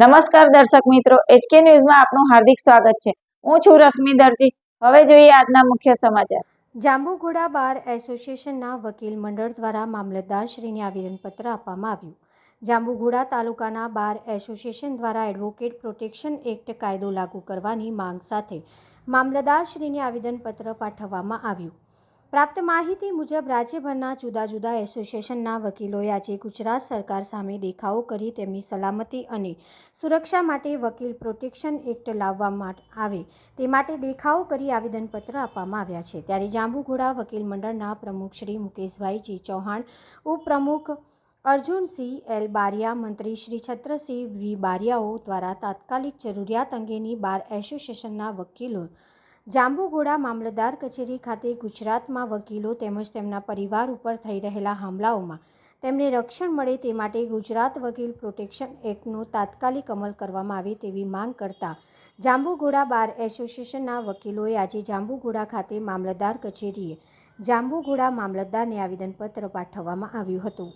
નમસ્કાર દર્શક મિત્રો એચકે ન્યૂઝમાં આપનું હાર્દિક સ્વાગત છે. હું છું રશ્મિ દરજી. હવે જોઈએ આજના મુખ્ય સમાચાર. જાંબુઘોડા બાર એસોસિએશનના વકીલ મંડળ દ્વારા મામલતદારશ્રીને આવેદનપત્ર આપવામાં આવ્યું. જાંબુઘોડા તાલુકાના બાર એસોસિએશન દ્વારા એડવોકેટ પ્રોટેક્શન એક્ટ કાયદો લાગુ કરવાની માંગ સાથે મામલતદારશ્રીને આવેદનપત્ર પાઠવવામાં આવ્યું. પ્રાપ્ત માહિતી મુજબ રાજ્યભરના જુદા જુદા એસોસિએશનના વકીલોએ આજે ગુજરાત સરકાર સામે દેખાવો કરી તેમની સલામતી અને સુરક્ષા માટે વકીલ પ્રોટેક્શન એક્ટ લાવવામાં આવે તે માટે દેખાવો કરી આવેદનપત્ર આપવામાં આવ્યા છે. ત્યારે જાંબુઘોડા વકીલ મંડળના પ્રમુખ શ્રી મુકેશભાઈ જી ચૌહાણ, ઉપપ્રમુખ અર્જુનસિંહ એલ બારિયા, મંત્રી શ્રી છત્રસિંહ વી બારિયાઓ દ્વારા તાત્કાલિક જરૂરિયાત અંગેની બાર એસોસિએશનના વકીલો જાંબુઘોડા મામલતદાર કચેરી ખાતે ગુજરાતમાં વકીલો તેમજ તેમના પરિવાર ઉપર થઈ રહેલા હુમલાઓમાં તેમને રક્ષણ મળે તે માટે ગુજરાત વકીલ પ્રોટેક્શન એક્ટનો તાત્કાલિક અમલ કરવામાં આવે તેવી માંગ કરતા જાંબુઘોડા બાર એસોસિએશનના વકીલોએ આજે જાંબુઘોડા ખાતે મામલતદાર કચેરીએ જાંબુઘોડા મામલતદારને આવેદનપત્ર પાઠવવામાં આવ્યું હતું.